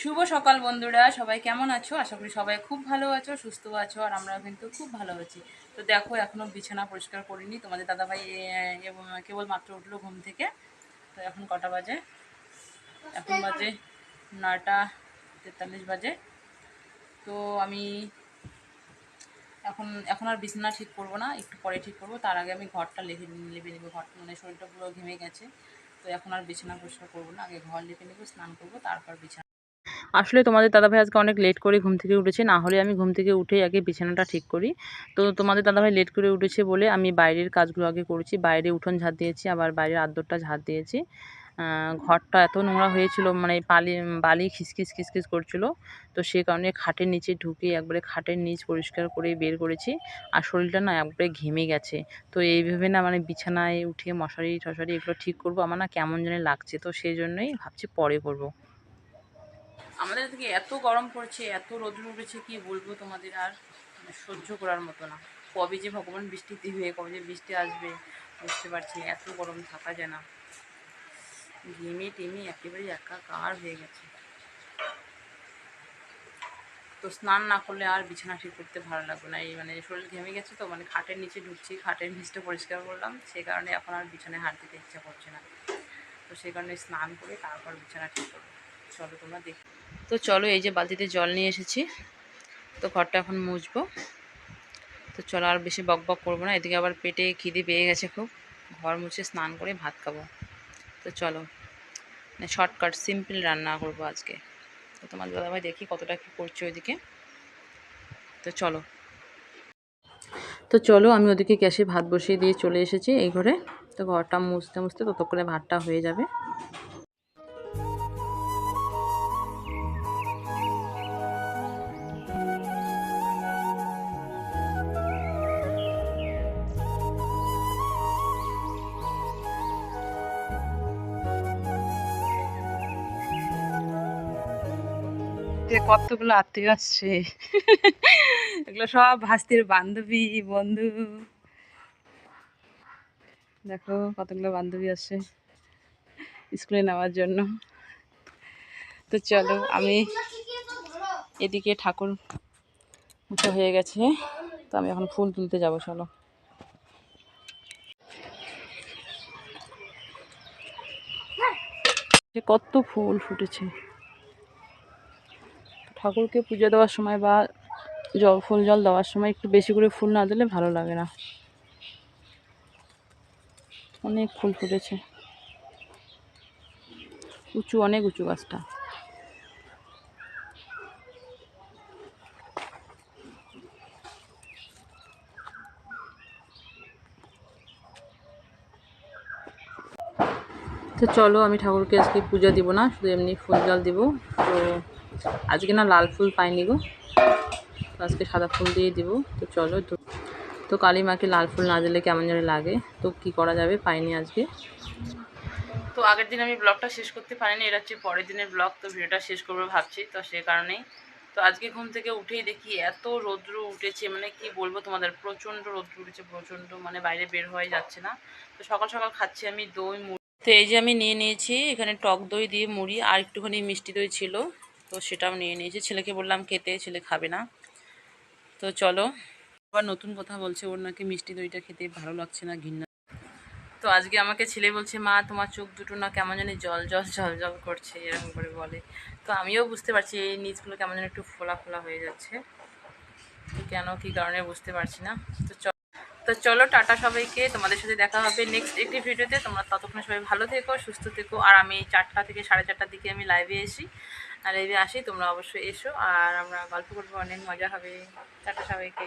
শুভ সকাল বন্ধুরা, সবাই কেমন আছো? আশা করি সবাই খুব ভালো আছো, সুস্থ আছো, আর আমরা কিন্তু খুব ভালো আছি। তো দেখো, এখনও বিছানা পরিষ্কার করিনি। তোমাদের দাদাভাই কেবল মাত্র উঠল ঘুম থেকে। তো এখন কটা বাজে? এখন বাজে নয়টা তেতাল্লিশ বাজে। তো আমি এখন এখন আর বিছানা ঠিক করব না, একটু পরে ঠিক করব। তার আগে আমি ঘরটা লেপে লেপে নেব। ঘরটা মানে শরীরটা পুরো ঘেমে গেছে। তো এখন আর বিছানা পরিষ্কার করব না। আগে ঘর লেপে নেব, স্নান করব, তারপর বিছানা আসলে তোমাদের দাদাভাই আজকে অনেক লেট করে ঘুম থেকে উঠেছে, না হলে আমি ঘুম থেকে উঠেই আগে বিছানাটা ঠিক করি। তো তোমাদের দাদাভাই লেট করে উঠেছে বলে আমি বাইরের কাজগুলো আগে করেছি, বাইরে উঠোন ঝাড় দিয়েছি, আবার বাইরের আদ্যরটা ঝাড় দিয়েছি। ঘরটা এত নোংরা হয়েছিল মানে পালি বালি খিসখিস খিসখিস করছিল। তো সেই কারণে খাটের নিচে ঢুকে একবারে খাটের নিচ পরিষ্কার করে বের করেছি আর শরীরটা না একবারে ঘেমে গেছে। তো এইভাবে না মানে বিছানায় উঠে মশারি টশারি এগুলো ঠিক করব, আমার না কেমন জানি লাগছে। তো সেই জন্যই ভাবছি পরে করব। আমাদের থেকে এত গরম পড়ছে, এত রোদ্র উঠেছে, কি বলব তোমাদের আর? মানে সহ্য করার মতো না। কবে যে ভগবান বৃষ্টি দিবে, কবে যে বৃষ্টি আসবে, বুঝতে পারছি এত গরম থাকা যায় না। ঘেমে টেমে একেবারে একাকার হয়ে গেছে। তো স্নান না করলে আর বিছানা ঠিক করতে ভালো লাগবে না। এই মানে শরীর ঘেমে গেছে তো মানে খাটের নিচে ঢুকছি, খাটের নিচটা পরিষ্কার করলাম। সেই কারণে এখন আর বিছানায় হাত দিতে ইচ্ছা করছে না। তো সেই কারণে স্নান করে তারপর বিছানা ঠিক করব। চলো তোমরা দেখ। তো চলো এই যে বালতিতে জল নিয়ে এসেছি। তো ঘরটা এখন মুছবো। তো চলো আর বেশি বক বক করব না, এদিকে আবার পেটে খিদে পেয়ে গেছে খুব। ঘর মুছে স্নান করে ভাত খাব। তো চলো মানে শর্টকাট সিম্পল রান্না করব আজকে। তো তোমার দাদাভাই দেখি কতটা কী করছে ওইদিকে। তো চলো। তো চলো, আমি ওদিকে গ্যাসে ভাত বসিয়ে দিয়ে চলে এসেছি এই ঘরে। তো ঘরটা মুছতে মুছতে ততক্ষণে ভাতটা হয়ে যাবে। যে কতগুলো আত্মীয় আসছে এগুলো সব ভাস্তির বান্ধবী, বন্ধু। দেখো কতগুলো বান্ধবী আসছে স্কুলে নেওয়ার জন্য। তো চলো আমি এদিকে ঠাকুর মুছা হয়ে গেছে, তো আমি এখন ফুল তুলতে যাব, চলো। কত ফুল ফুটেছে। ঠাকুরকে পুজো দেওয়ার সময় বা জল, ফুল জল দেওয়ার সময় একটু বেশি করে ফুল না দিলে ভালো লাগে না। অনেক ফুল ফুটেছে। উঁচু, অনেক উঁচু গাছটা। তো চলো আমি ঠাকুরকে আজকে পূজা দিব না, শুধু এমনি ফুল জল দিব। তো আজকে না লাল ফুল পাইনি গো। আজকে সাদা ফুল দিয়ে দিব। তো চলো, তো কালী মাকে লাল ফুল না দিলে কেমন যেন লাগে। তো কি করা যাবে পাইনি আজকে। তো আগের দিন আমি ব্লগটা শেষ করতে পারিনি এটা হচ্ছে পরের দিনের ব্লগ, তো ভিডিওটা শেষ করব ভাবছি, তো সে কারণেই। তো আজকে ঘুম থেকে উঠেই দেখি এত রৌদ্র উঠেছে মানে কি বলব তোমাদের, প্রচণ্ড রৌদ্র উঠেছে, প্রচণ্ড মানে বাইরে বের হয়ে যাচ্ছে না। তো সকাল সকাল খাচ্ছি আমি দই, মুড়ি। তো এই যে আমি নিয়ে নিয়েছি, এখানে টক দই দিয়ে মুড়ি, আর একটুখানি মিষ্টি দই ছিল। তো সেটাও নিয়ে নিয়েছি। ছেলেকে বললাম খেতে, ছেলে খাবে না। তো চলো, আবার নতুন কথা বলছে ওর নাকি মিষ্টি দইটা খেতে ভালো লাগছে না, ঘৃণা। তো আজকে আমাকে ছেলে বলছে, মা, তোমার চোখ দুটো না কেমন জানি জল জল জল জল করছে, এরকম করে বলে। তো আমিও বুঝতে পারছি এই নিচগুলো কেমন যেন একটু ফোলা ফোলা হয়ে যাচ্ছে। কেন, কী কারণে বুঝতে পারছি না। তো তো চলো, টাটা সবাইকে। তোমাদের সাথে দেখা হবে নেক্সট একটি ভিডিওতে তোমরা ততক্ষণ সবাই ভালো থেকো, সুস্থ থেকো। আর আমি চারটা থেকে সাড়ে চারটার দিকে আমি লাইভে এসি লাইভে আসি তোমরা অবশ্যই এসো আর আমরা গল্প করব অনেক মজা হবে। টাটা সবাইকে।